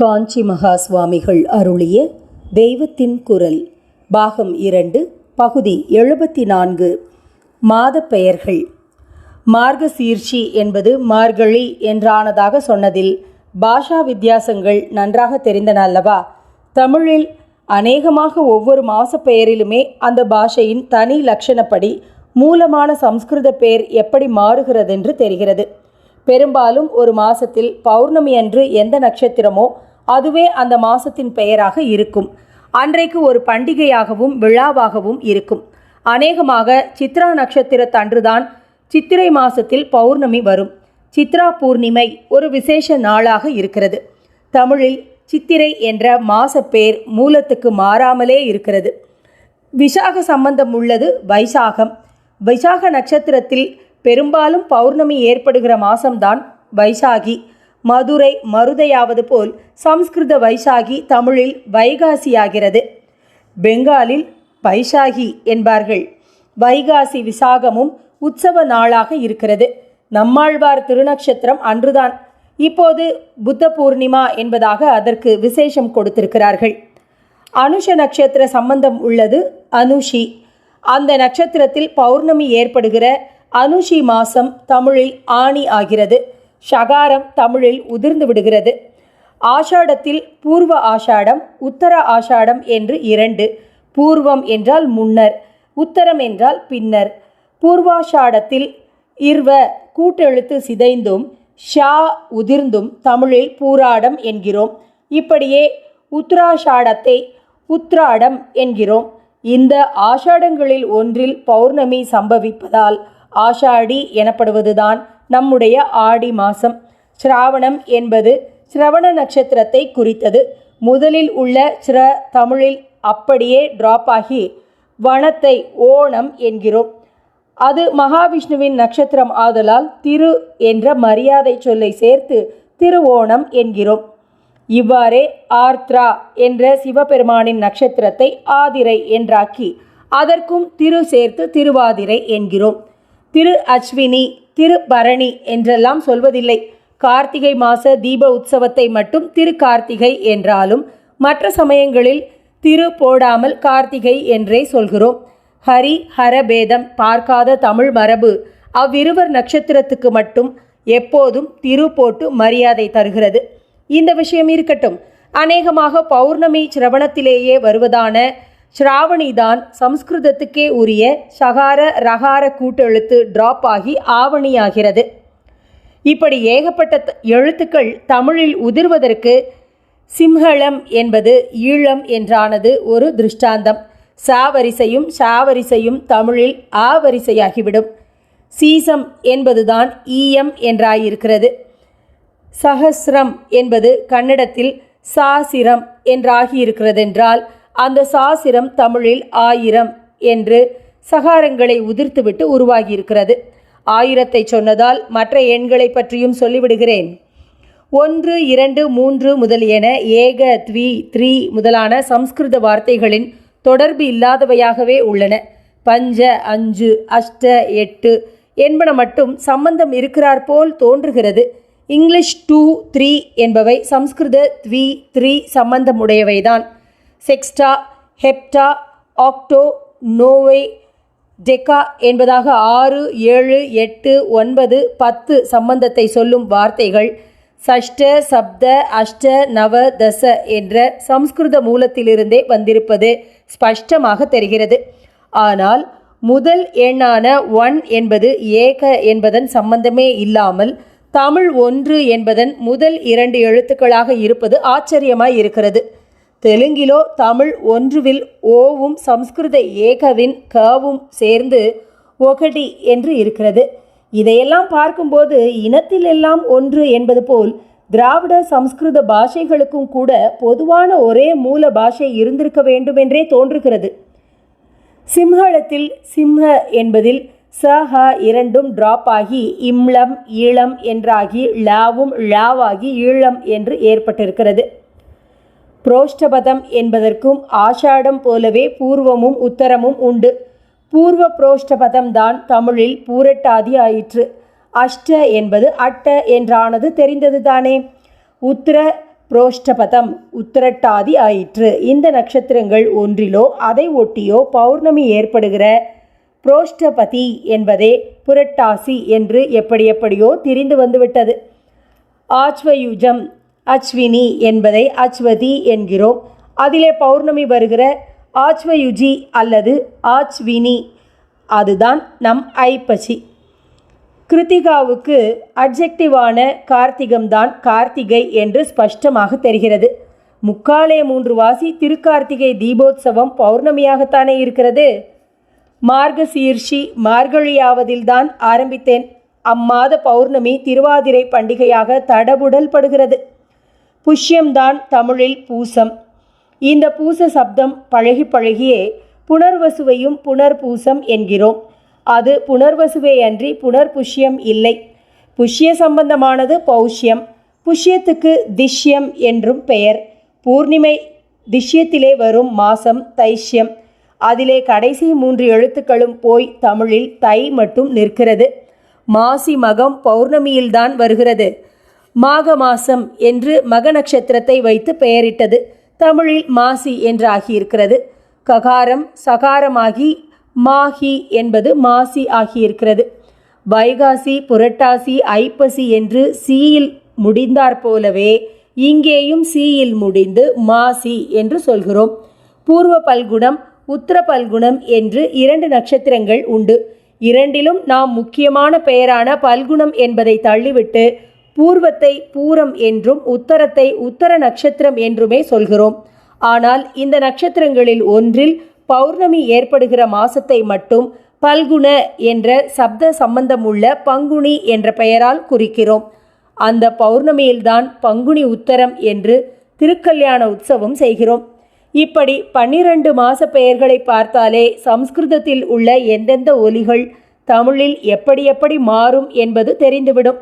காஞ்சி மகா சுவாமிகள் அருளிய தெய்வத்தின் குரல் பாகம் இரண்டு பகுதி எழுபத்தி நான்கு மாத பெயர்கள். மார்கசீர்ஷி என்பது மார்கழி என்றானதாக சொன்னதில் பாஷா வித்தியாசங்கள் நன்றாக தெரிந்தன அல்லவா? தமிழில் அநேகமாக ஒவ்வொரு மாசப் பெயரிலுமே அந்த பாஷையின் தனி லட்சணப்படி மூலமான சம்ஸ்கிருத பெயர் எப்படி மாறுகிறதென்று தெரிகிறது. பெரும்பாலும் ஒரு மாசத்தில் பௌர்ணமி அன்று எந்த நட்சத்திரமோ அதுவே அந்த மாசத்தின் பெயராக இருக்கும். அன்றைக்கு ஒரு பண்டிகையாகவும் விழாவாகவும் இருக்கும். அநேகமாக சித்ரா நட்சத்திரத்தன்றுதான் சித்திரை மாசத்தில் பௌர்ணமி வரும். சித்ரா பூர்ணிமை ஒரு விசேஷ நாளாக இருக்கிறது. தமிழில் சித்திரை என்ற மாசப்பேர் மூலத்துக்கு மாறாமலே இருக்கிறது. விசாக சம்பந்தம் உள்ளது வைசாகம். வைசாக நட்சத்திரத்தில் பெரும்பாலும் பௌர்ணமி ஏற்படுகிற மாசம்தான் வைசாகி. மதுரை மருதையாவது போல் சம்ஸ்கிருத வைசாகி தமிழில் வைகாசியாகிறது. பெங்காலில் பைசாகி என்பார்கள். வைகாசி விசாகமும் உற்சவ நாளாக இருக்கிறது. நம்மாழ்வார் திருநக்ஷத்திரம் அன்றுதான். இப்போது புத்த பூர்ணிமா என்பதாக அதற்கு விசேஷம் கொடுத்திருக்கிறார்கள். அனுஷ நட்சத்திர சம்பந்தம் உள்ளது அனுஷி. அந்த நட்சத்திரத்தில் பௌர்ணமி ஏற்படுகிற அனுஷி மாசம் தமிழில் ஆணி ஆகிறது. ஷகாரம் தமிழில் உதிர்ந்து விடுகிறது. ஆஷாடத்தில் பூர்வ ஆஷாடம் உத்தர ஆஷாடம் என்று இரண்டு பூர்வம் என்றால் முன்னர் உத்தரம் என்றால் பின்னர். பூர்வாஷாடத்தில் இர்வ கூட்டெழுத்து சிதைந்தும் ஷா உதிர்ந்தும் தமிழில் பூராடம் என்கிறோம். இப்படியே உத்ராஷாடத்தை உத்ராடம் என்கிறோம். இந்த ஆஷாடங்களில் ஒன்றில் பௌர்ணமி சம்பவிப்பதால் ஆஷாடி எனப்படுவதுதான் நம்முடைய ஆடி மாதம் சிராவணம் என்பது சிரவண நட்சத்திரத்தை குறித்தது. முதலில் உள்ள சிர தமிழில் அப்படியே டிராப் ஆகி வனத்தை ஓணம் என்கிறோம். அது மகாவிஷ்ணுவின் நட்சத்திரம் ஆதலால் திரு என்ற மரியாதை சொல்லை சேர்த்து திருவோணம் என்கிறோம். இவ்வாறே ஆர்த்ரா என்ற சிவபெருமானின் நட்சத்திரத்தை ஆதிரை என்றாக்கி அதற்கும் திரு சேர்த்து திருவாதிரை என்கிறோம். திரு அஸ்வினி திரு பரணி என்றெல்லாம் சொல்வதில்லை. கார்த்திகை மாச தீப உற்சவத்தை மட்டும் திரு கார்த்திகை என்றாலும் மற்ற சமயங்களில் திரு போடாமல் கார்த்திகை என்றே சொல்கிறோம். ஹரி ஹரபேதம் பார்க்காத தமிழ் மரபு அவ்விருவர் நட்சத்திரத்துக்கு மட்டும் எப்போதும் திரு போட்டு மரியாதை தருகிறது. இந்த விஷயம் இருக்கட்டும். அநேகமாக பௌர்ணமி சிரவணத்திலேயே வருவதான ஸ்ராவணிதான் சம்ஸ்கிருதத்துக்கே உரிய சகார ரகார கூட்டெழுத்து டிராப் ஆகி ஆவணியாகிறது. இப்படி ஏகப்பட்ட எழுத்துக்கள் தமிழில் உதிர்வதற்கு சிம்ஹளம் என்பது ஈழம் என்றானது ஒரு திருஷ்டாந்தம். சாவரிசையும் சாவரிசையும் தமிழில் ஆவரிசையாகிவிடும். சீசம் என்பதுதான் ஈயம் என்றாயிருக்கிறது. சஹஸ்ரம் என்பது கன்னடத்தில் சாசிரம் என்றாகியிருக்கிறதென்றால் அந்த சாசிரம் தமிழில் ஆயிரம் என்று சகாரங்களை உதிர்த்துவிட்டு உருவாகியிருக்கிறது. ஆயிரத்தை சொன்னதால் மற்ற எண்களை பற்றியும் சொல்லிவிடுகிறேன். ஒன்று இரண்டு மூன்று முதலியன ஏக த்வி த்ரீ முதலான சம்ஸ்கிருத வார்த்தைகளின் தொடர்பு இல்லாதவையாகவே உள்ளன. பஞ்ச அஞ்சு அஷ்ட எட்டு என்பன மட்டும் சம்பந்தம் இருக்கிறார் போல் தோன்றுகிறது. இங்கிலீஷ் டூ த்ரீ என்பவை சம்ஸ்கிருத த்வி த்ரீ சம்பந்தமுடையவைதான். செக்ஸ்டா ஹெப்டா ஆக்டோ நோவை டெக்கா என்பதாக ஆறு ஏழு எட்டு ஒன்பது பத்து சம்பந்தத்தை சொல்லும் வார்த்தைகள் சஷ்ட சப்த அஷ்ட நவ தச என்ற சம்ஸ்கிருத மூலத்திலிருந்தே வந்திருப்பது ஸ்பஷ்டமாக தெரிகிறது. ஆனால் முதல் எண்ணான ஒன் என்பது ஏக என்பதன் சம்பந்தமே இல்லாமல் தமிழ் ஒன்று என்பதன் முதல் இரண்டு எழுத்துக்களாக இருப்பது ஆச்சரியமாய் இருக்கிறது. தெலுங்கிலோ தமிழ் ஒன்றுவில் ஓவும் சம்ஸ்கிருத ஏகவின் கவும் சேர்ந்து ஒகடி என்று இருக்கிறது. இதையெல்லாம் பார்க்கும்போது இனத்தில் எல்லாம் ஒன்று என்பது போல் திராவிட சம்ஸ்கிருத பாஷைகளுக்கும் கூட பொதுவான ஒரே மூல பாஷை இருந்திருக்க வேண்டுமென்றே தோன்றுகிறது. சிம்ஹளத்தில் சிம்ஹ என்பதில் ச ஹ இரண்டும் டிராப் ஆகி இம்ளம் ஈழம் என்றாகி லாவும் லாவாகி ஈழம் என்று ஏற்பட்டிருக்கிறது. புரோஷ்டபதம் என்பதற்கும் ஆஷாடம் போலவே பூர்வமும் உத்தரமும் உண்டு. பூர்வ புரோஷ்டபதம் தான் தமிழில் பூரட்டாதி ஆயிற்று. அஷ்ட என்பது அட்ட என்றானது தெரிந்தது தானே. உத்திர புரோஷ்டபதம் உத்திரட்டாதி ஆயிற்று. இந்த நட்சத்திரங்கள் ஒன்றிலோ அதை ஒட்டியோ பௌர்ணமி ஏற்படுகிற புரோஷ்டபதி என்பதே புரட்டாசி என்று எப்படி எப்படியோ திரிந்து வந்துவிட்டது. ஆச்வயுஜம் அச்வினி என்பதை அச்வதி என்கிறோம். அதிலே பௌர்ணமி வருகிற ஆச்வயுஜி அல்லது ஆச்வினி அதுதான் நம் ஐப்பசி. கிருத்திகாவுக்கு அட்ஜெக்டிவான கார்த்திகம்தான் கார்த்திகை என்று ஸ்பஷ்டமாக தெரிகிறது. முக்காலே மூன்று வாசி திருக்கார்த்திகை தீபோத்சவம் பௌர்ணமியாகத்தானே இருக்கிறது? மார்கசீர்ஷி மார்கழியாவதில்தான் ஆரம்பித்தேன். அம்மாத பௌர்ணமி திருவாதிரை பண்டிகையாக தடபுடல் படுகிறது புஷ்யம்தான் தமிழில் பூசம். இந்த பூச சப்தம் பழகி பழகியே புனர்வசுவையும் புனர்பூசம் என்கிறோம். அது புனர்வசுவே அன்றி புனர்புஷ்யம் இல்லை. புஷ்ய சம்பந்தமானது பௌஷ்யம் புஷ்யத்துக்கு திஷ்யம் என்றும் பெயர். பூர்ணிமை திஷ்யத்திலே வரும் மாசம் தைஷ்யம். அதிலே கடைசி மூன்று எழுத்துக்களும் போய் தமிழில் தை மட்டும் நிற்கிறது. மாசி மகம் பௌர்ணமியில்தான் வருகிறது. மாக மாசம் என்று மக நட்சத்திரத்தை வைத்து பெயரிட்டது. தமிழில் மாசி என்று ஆகியிருக்கிறது ககாரம் சகாரமாகி மாஹி என்பது மாசி ஆகியிருக்கிறது. வைகாசி புரட்டாசி ஐப்பசி என்று சீயில் முடிந்தாற் போலவே இங்கேயும் சீயில் முடிந்து மாசி என்று சொல்கிறோம். பூர்வ பல்குணம் உத்தர பல்குணம் என்று இரண்டு நட்சத்திரங்கள் உண்டு. இரண்டிலும் நாம் முக்கியமான பெயரான பல்குணம் என்பதை தள்ளிவிட்டு பூர்வத்தை பூரம் என்றும் உத்தரத்தை உத்தர நட்சத்திரம் என்றுமே சொல்கிறோம். ஆனால் இந்த நட்சத்திரங்களில் ஒன்றில் பௌர்ணமி ஏற்படுகிற மாசத்தை மட்டும் பல்குண என்ற சப்த சம்பந்தமுள்ள பங்குனி என்ற பெயரால் குறிக்கிறோம். அந்த பௌர்ணமியில்தான் பங்குனி உத்தரம் என்று திருக்கல்யாண உற்சவம் செய்கிறோம். இப்படி பன்னிரண்டு மாச பெயர்களை பார்த்தாலே சம்ஸ்கிருதத்தில் உள்ள எந்தெந்த ஒலிகள் தமிழில் எப்படி எப்படி மாறும் என்பது தெரிந்துவிடும்.